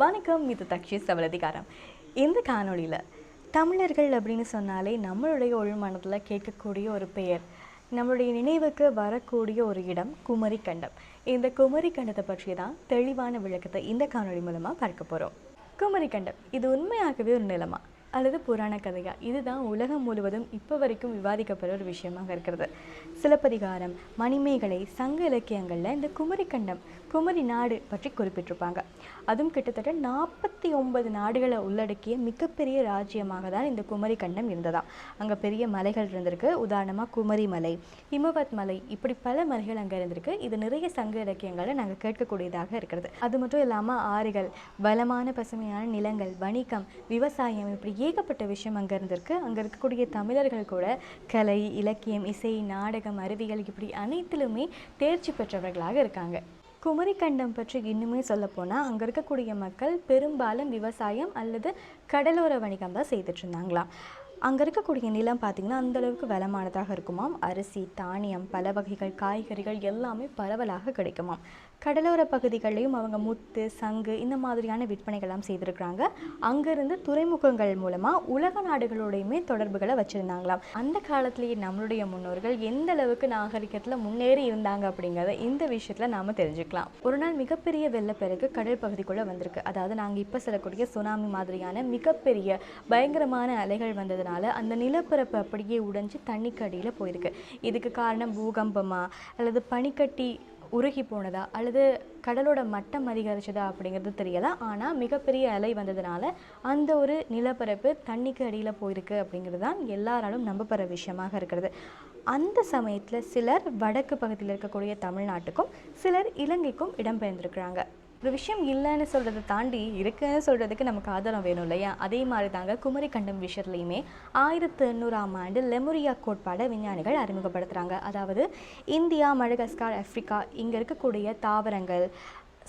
வணக்கம் இது தக்ஷி சவலதிகாரம். இந்த காணொளியில் தமிழர்கள் அப்படின்னு சொன்னாலே நம்மளுடைய உள்மனத்தில் கேட்கக்கூடிய ஒரு பெயர். நம்மளுடைய நினைவுக்கு வரக்கூடிய ஒரு இடம் குமரி கண்டம் இந்த குமரி கண்டத்தை பற்றி தான் தெளிவான விளக்கத்தை இந்த காணொளி மூலமாக பார்க்க போகிறோம் குமரி கண்டம் இது உண்மையாகவே ஒரு நிலமா அல்லது புராண கதையா? இதுதான் உலகம் முழுவதும் இப்போ வரைக்கும் விவாதிக்கப்படுற ஒரு விஷயமாக இருக்கிறது. சிலப்பதிகாரம் மணிமேகலை சங்க இலக்கியங்களில் இந்த குமரி கண்டம் குமரி நாடு பற்றி குறிப்பிட்டிருப்பாங்க. அதுவும் கிட்டத்தட்ட நாற்பத்தி ஒன்பது நாடுகளை உள்ளடக்கிய மிகப்பெரிய ராஜ்யமாக தான் இந்த குமரி கண்டம் இருந்ததாம். அங்கே பெரிய மலைகள் இருந்திருக்கு. உதாரணமாக குமரி மலை ஹிமவத் மலை இப்படி பல மலைகள் அங்கே இருந்திருக்கு. இது நிறைய சங்க இலக்கியங்களை நாங்கள் கேட்கக்கூடியதாக இருக்கிறது. அது மட்டும் இல்லாமல் ஆறுகள் வளமான பசுமையான நிலங்கள் வணிகம் விவசாயம் இப்படி ஏகப்பட்ட விஷயம் அங்கே இருந்திருக்கு. அங்கே இருக்கக்கூடிய தமிழர்கள் கூட கலை இலக்கியம் இசை நாடகம் அறிவியல் இப்படி அனைத்திலுமே தேர்ச்சி பெற்றவர்களாக இருக்காங்க. குமரிக்கண்டம் பற்றி இன்னுமே சொல்லப்போனால் அங்கே இருக்கக்கூடிய மக்கள் பெரும்பாலும் விவசாயம் அல்லது கடலோர வணிகம் தான் செய்துட்டு இருந்தாங்களாம். அங்கே இருக்கக்கூடிய நிலம் பார்த்திங்கன்னா அந்தளவுக்கு வளமானதாக இருக்குமாம் அரிசி தானியம் பல வகைகள் காய்கறிகள் எல்லாமே பரவலாக கிடைக்குமாம். கடலோர பகுதிகளையும் அவங்க முத்து சங்கு இந்த மாதிரியான விற்பனைகள்லாம் செய்திருக்கிறாங்க. அங்கேருந்து துறைமுகங்கள் மூலமாக உலக நாடுகளோடையுமே தொடர்புகளை வச்சுருந்தாங்களாம். அந்த காலத்திலேயே நம்மளுடைய முன்னோர்கள் எந்த அளவுக்கு நாகரிகத்தில் முன்னேறி இருந்தாங்க அப்படிங்கிறத இந்த விஷயத்தில் நாம் தெரிஞ்சுக்கலாம். ஒரு நாள் மிகப்பெரிய வெள்ளப்பெருக்கு கடல் பகுதிக்குள்ளே வந்திருக்கு. அதாவது நாங்கள் இப்போ சொல்லக்கூடிய சுனாமி மாதிரியான மிகப்பெரிய பயங்கரமான அலைகள் வந்ததுனால அந்த நிலப்பரப்பு அப்படியே உடைஞ்சு தண்ணிக்கு அடியில் போயிருக்கு. இதுக்கு காரணம் பூகம்பமா அல்லது பனிக்கட்டி உருகி போனதா அல்லது கடலோட மட்டம் அதிகரிச்சதா அப்படிங்கிறது தெரியல. ஆனால் மிகப்பெரிய அலை வந்ததுனால அந்த ஒரு நிலப்பரப்பு தண்ணிக்கு அடியில் போயிருக்கு அப்படிங்கிறது தான் எல்லாராலும் நம்பப்படுற விஷயமாக இருக்கிறது. அந்த சமயத்தில் சிலர் வடக்கு பகுதியில் இருக்கக்கூடிய தமிழ்நாட்டுக்கும் சிலர் இலங்கைக்கும் இடம்பெயர்ந்திருக்கிறாங்க. ஒரு விஷயம் இல்லைன்னு சொல்கிறத தாண்டி இருக்குன்னு சொல்கிறதுக்கு நமக்கு ஆதாரம் வேணும் இல்லையா? அதே மாதிரி தாங்க குமரி கண்டம் விஷயத்துலையுமே ஆயிரத்து எண்ணூறாம் ஆண்டு லெமுரியா கோட்பாடை விஞ்ஞானிகள் அறிமுகப்படுத்துகிறாங்க அதாவது இந்தியா மடகஸ்கார் ஆஃப்ரிக்கா இங்கே இருக்கக்கூடிய தாவரங்கள்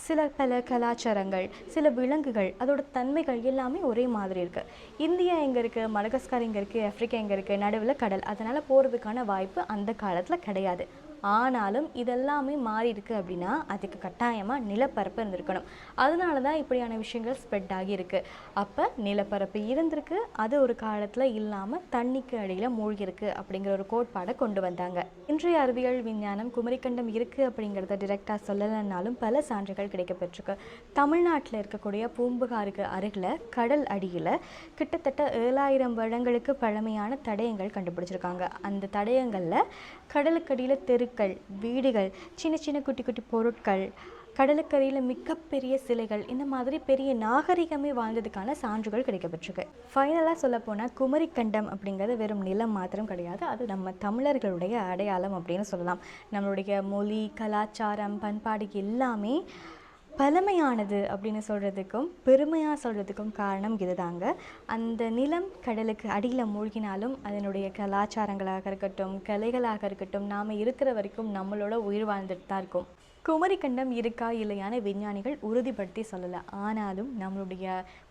சில பல கலாச்சாரங்கள் சில விலங்குகள் அதோட தன்மைகள் எல்லாமே ஒரே மாதிரி இருக்குது இந்தியா எங்கே இருக்குது மடகஸ்கார் இங்கே இருக்குது ஆஃப்ரிக்கா எங்கே இருக்குது நடுவில் கடல். அதனால் போகிறதுக்கான வாய்ப்பு அந்த காலத்தில் கிடையாது. ஆனாலும் இதெல்லாமே மாறி இருக்குது அப்படின்னா அதுக்கு கட்டாயமாக நிலப்பரப்பு இருந்திருக்கணும். அதனால தான் இப்படியான விஷயங்கள் ஸ்ப்ரெட் ஆகியிருக்கு. அப்போ நிலப்பரப்பு இருந்திருக்கு. அது ஒரு காலத்தில் இல்லாமல் தண்ணிக்கு அடியில் மூழ்கியிருக்கு அப்படிங்கிற ஒரு கோட்பாடை கொண்டு வந்தாங்க. இன்றைய அறிவியல் விஞ்ஞானம் குமரிக்கண்டம் இருக்குது அப்படிங்கிறத டிரெக்டாக சொல்லலைன்னாலும் பல சான்றுகள் கிடைக்கப்பெற்றிருக்கு. தமிழ்நாட்டில் இருக்கக்கூடிய பூம்புகாருக்கு அருகில் கடல் அடியில் கிட்டத்தட்ட ஏழாயிரம் வருடங்களுக்கு பழமையான தடயங்கள் கண்டுபிடிச்சிருக்காங்க. அந்த தடயங்களில் கடலுக்கடியில் தெருக்கள் வீடுகள் சின்ன சின்ன குட்டி குட்டி பொருட்கள் கடலுக்கரையில் மிகப்பெரிய சிலைகள் இந்த மாதிரி பெரிய நாகரிகமே வாழ்ந்ததுக்கான சான்றுகள் கிடைக்கப்பட்டிருக்கு ஃபைனலாக சொல்லப்போனால் குமரிக்கண்டம் அப்படிங்கிறது வெறும் நிலம் மாத்திரம் கிடையாது. அது நம்ம தமிழர்களுடைய அடையாளம் அப்படின்னு சொல்லலாம். நம்மளுடைய மொழி கலாச்சாரம் பண்பாடு எல்லாமே பழமையானது அப்படின்னு சொல்கிறதுக்கும் பெருமையாக சொல்கிறதுக்கும் காரணம் இதுதாங்க. அந்த நிலம் கடலுக்கு அடியில் மூழ்கினாலும் அதனுடைய கலாச்சாரங்களாக இருக்கட்டும் கலைகளாக இருக்கட்டும் நாம் இருக்கிற வரைக்கும் நம்மளோட உயிர் வாழ்ந்துட்டு தான் இருக்கும். குமரிக்கண்டம் இருக்கா இல்லையான விஞ்ஞானிகள் உறுதிப்படுத்தி சொல்லலை. ஆனாலும் நம்மளுடைய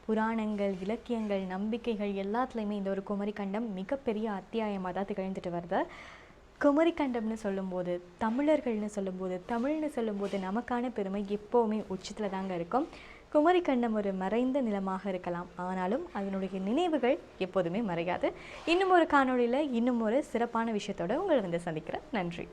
புராணங்கள் இலக்கியங்கள் நம்பிக்கைகள் எல்லாத்துலேயுமே இந்த ஒரு குமரிக்கண்டம் மிகப்பெரிய அத்தியாயமாக தான் திகழ்ந்துட்டு வருது. குமரிக்கண்டம்னு சொல்லும்போது தமிழர்கள்னு சொல்லும்போது தமிழ்னு சொல்லும்போது நமக்கான பெருமை எப்போவுமே உச்சத்தில் தாங்க இருக்கும். குமரிக்கண்டம் ஒரு மறைந்த நிலமாக இருக்கலாம். ஆனாலும் அதனுடைய நினைவுகள் எப்போதுமே மறையாது. இன்னும் ஒரு காணொலியில் இன்னும் ஒரு சிறப்பான விஷயத்தோட உங்களை வந்து சந்திக்கிறேன். நன்றி.